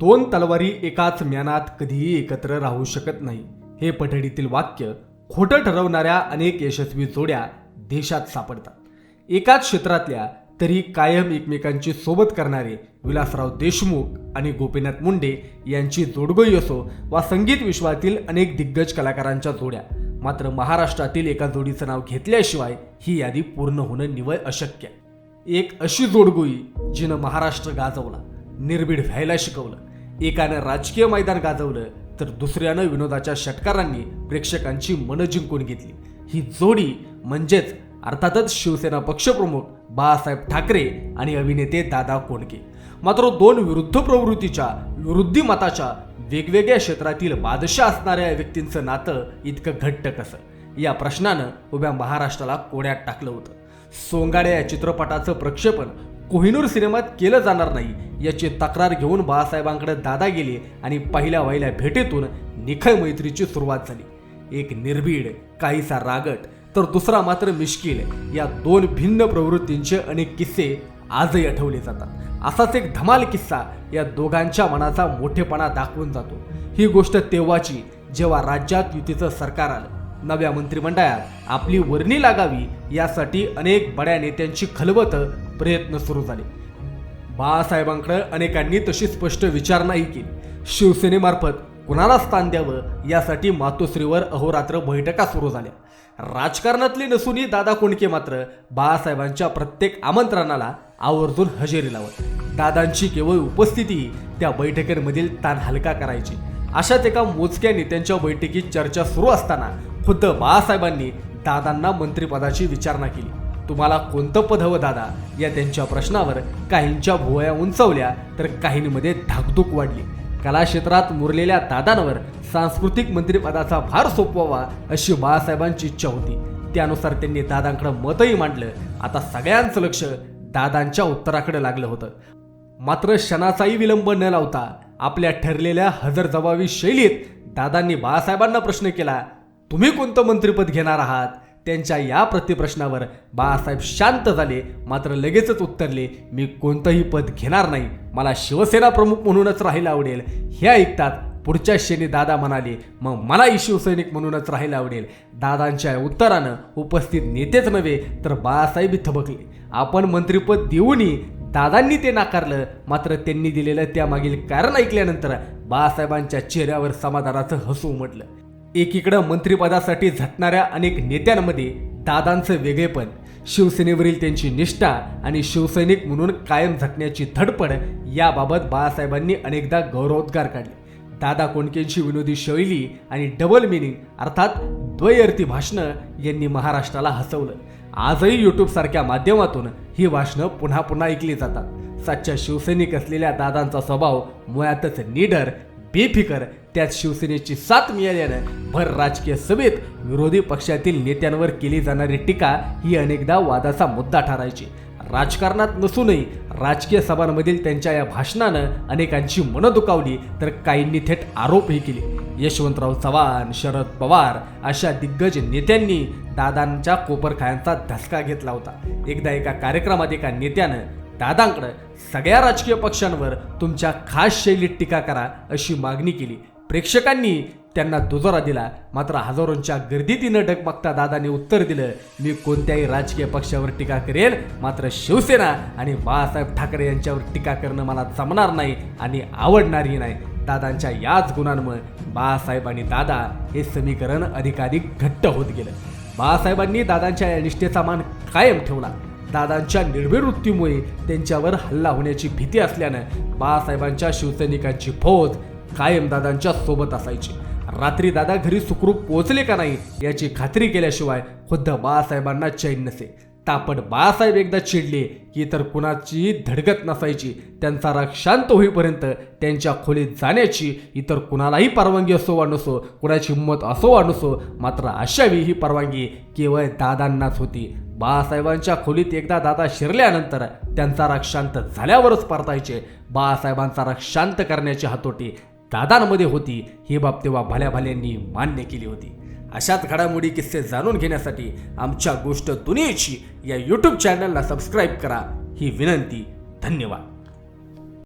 दोन तलवारी एकाच म्यानात कधीही एकत्र राहू शकत नाही. हे पठडीतील वाक्य खोटं ठरवणाऱ्या अनेक यशस्वी जोड्या देशात सापडतात. एकाच क्षेत्रातल्या तरी कायम एकमेकांची सोबत करणारे विलासराव देशमुख आणि गोपीनाथ मुंडे यांची जोडगोई असो वा संगीत विश्वातील अनेक दिग्गज कलाकारांच्या जोड्या मात्र महाराष्ट्रातील एका जोडीचं नाव घेतल्याशिवाय ही यादी पूर्ण होणं निवळ अशक्य आहे. एक अशी जोडगोई जिनं महाराष्ट्र गाजवला निर्भीड व्हायला शिकवलं एकानं राजकीय मैदान गाजवलं तर दुसऱ्यानं विनोदाच्या षटकारांनी प्रेक्षकांची मनं जिंकून घेतली. ही जोडी म्हणजेच अर्थातच शिवसेना पक्षप्रमुख बाळासाहेब ठाकरे आणि अभिनेते दादा कोंडके. मात्र दोन विरुद्ध प्रवृत्तीच्या विरुद्धी मताच्या वेगवेगळ्या क्षेत्रातील बादशाह असणाऱ्या व्यक्तींचं नातं इतकं घट्ट कसं? या प्रश्नानं उभ्या महाराष्ट्राला कोड्यात टाकलं होतं. सोंगाड्या या चित्रपटाचं प्रक्षेपण कोहिनूर सिनेमात केलं जाणार नाही याची तक्रार घेऊन बाळासाहेबांकडे दादा गेले आणि पहिल्या वहिल्या भेटीतून निखळ मैत्रीची सुरुवात झाली. एक निर्भीड काहीसा रागट तर दुसरा मात्र मिश्किल. या दोन भिन्न प्रवृत्तींचे अनेक किस्से आजही आठवले जातात. असाच एक धमाल किस्सा या दोघांच्या मनाचा मोठेपणा दाखवून जातो. ही गोष्ट तेव्हाची जेव्हा राज्यात युतीचं सरकार आलं. नव्या मंत्रिमंडळात आपली वर्णी लागावी यासाठी अनेक बड्या नेत्यांची खलबत प्रयत्न सुरू झाले. बाळासाहेबांकडे अनेकांनी तशी स्पष्ट विचारणाही केली. शिवसेनेमार्फत कुणाला स्थान द्यावं यासाठी मातोश्रीवर अहोरात्र बैठका सुरू झाल्या. राजकारणातले नसूनही दादा कोंडके मात्र बाळासाहेबांच्या प्रत्येक आमंत्रणाला आवर्जून हजेरी लावत. दादांची केवळ उपस्थिती त्या बैठकींमधील ताण हलका करायची. अशाच एका मोजक्या नेत्यांच्या बैठकीत चर्चा सुरू असताना खुद्द बाळासाहेबांनी दादांना मंत्रिपदाची विचारणा केली. तुम्हाला कोणतं पद हवं दादा? या त्यांच्या प्रश्नावर काहींच्या भुवया उंचवल्या तर काहींमध्ये धाकधूक वाढली. कला क्षेत्रात मुरलेल्या दादांवर सांस्कृतिक मंत्रिपदाचा भार सोपवावा अशी बाळासाहेबांची इच्छा होती. त्यानुसार त्यांनी दादांकडे मतही मांडलं. आता सगळ्यांचं लक्ष दादांच्या उत्तराकडे लागलं होतं. मात्र क्षणाचाही विलंब न लावता आपल्या ठरलेल्या हजरजबाबी शैलीत दादांनी बाळासाहेबांना प्रश्न केला तुम्ही कोणतं मंत्रिपद घेणार आहात? त्यांच्या या प्रतिप्रश्नावर बाळासाहेब शांत झाले. मात्र लगेचच उत्तरले मी कोणतंही पद घेणार नाही. मला शिवसेना प्रमुख म्हणूनच राहायला आवडेल. हे ऐकतात पुढच्या क्षणी दादा म्हणाले मग मलाही शिवसैनिक म्हणूनच राहायला आवडेल. दादांच्या उत्तरानं उपस्थित नेतेच नव्हे तर बाळासाहेब थबकले. आपण मंत्रिपद देऊनही दादांनी ते नाकारलं. मात्र त्यांनी दिलेलं त्यामागील कारण ऐकल्यानंतर बाळासाहेबांच्या चेहऱ्यावर समाधानाचं हसू उमटलं. एकीकडं मंत्रिपदासाठी झटणाऱ्या अनेक नेत्यांमध्ये दादांचं वेगळेपण शिवसेनेवरील त्यांची निष्ठा आणि शिवसैनिक म्हणून कायम झटण्याची धडपड याबाबत बाळासाहेबांनी अनेकदा गौरवोद्गार काढले. दादा कोंडकेंची विनोदी शैली आणि डबल मिनिंग अर्थात द्वयर्थी भाषणं यांनी महाराष्ट्राला हसवलं. आजही यूट्यूबसारख्या माध्यमातून ही भाषणं पुन्हा पुन्हा ऐकली जातात. सच्चा शिवसैनिक असलेल्या दादांचा स्वभाव मुळातच निडर बेफिकर. त्यात शिवसेनेची साथ मिळाल्यानं भर राजकीय सभेत विरोधी पक्षातील नेत्यांवर केली जाणारी टीका ही अनेकदा वादाचा मुद्दा ठरायची. राजकारणात नसूनही राजकीय सभांमधील त्यांच्या या भाषणानं अनेकांची मनं दुखावली तर काहींनी थेट आरोपही केले. यशवंतराव चव्हाण शरद पवार अशा दिग्गज नेत्यांनी दादांच्या कोपरखायांचा धसका घेतला होता. एकदा एका कार्यक्रमात एका नेत्यानं दादांकडं सगळ्या राजकीय पक्षांवर तुमच्या खास शैलीत टीका करा अशी मागणी केली. प्रेक्षकांनी त्यांना दुजोरा दिला. मात्र हजारोंच्या गर्दीतीनं न डगमगता दादाने उत्तर दिलं मी कोणत्याही राजकीय पक्षावर टीका करेल मात्र शिवसेना आणि बाळासाहेब ठाकरे यांच्यावर टीका करणं मला जमणार नाही आणि आवडणारही नाही. दादांच्या याच गुणांमुळे बाळासाहेब आणि दादा हे समीकरण अधिकाधिक घट्ट होत गेलं. बाळासाहेबांनी दादांच्या या निष्ठेचा मान कायम ठेवला. दादांच्या निर्भीड वृत्तीमुळे त्यांच्यावर हल्ला होण्याची भीती असल्यानं बाळासाहेबांच्या शिवसैनिकांची फौज कायम दादांच्या सोबत असायची. रात्री दादा घरी सुखरूप पोहोचले का नाही याची खात्री केल्याशिवाय खुद्द बाळासाहेबांना चैन नसे. तापट बाळासाहेब एकदा चिडले की तर कुणाची धडगत नसायची. त्यांचा राग शांत होईपर्यंत त्यांच्या खोलीत जाण्याची इतर कुणालाही परवानगी असो वा नसो कुणाची हिंमत असो वा नसो मात्र अशावेळी ही परवानगी केवळ दादांनाच होती. बाळासाहेबांच्या खोलीत एकदा दादा शिरल्यानंतर त्यांचा राग शांत झाल्यावरच परतायचे. बाळासाहेबांचा राग शांत करण्याची हातोटी दादांमध्ये होती. ही बाब तेव्हा भल्या भल्यांनी मान्य केली होती. अशाच घडामोडी किस्से जाणून घेण्यासाठी आमच्या गोष्ट दुनियेची या यूट्यूब चॅनलला सबस्क्राईब करा. ही विनंती धन्यवाद.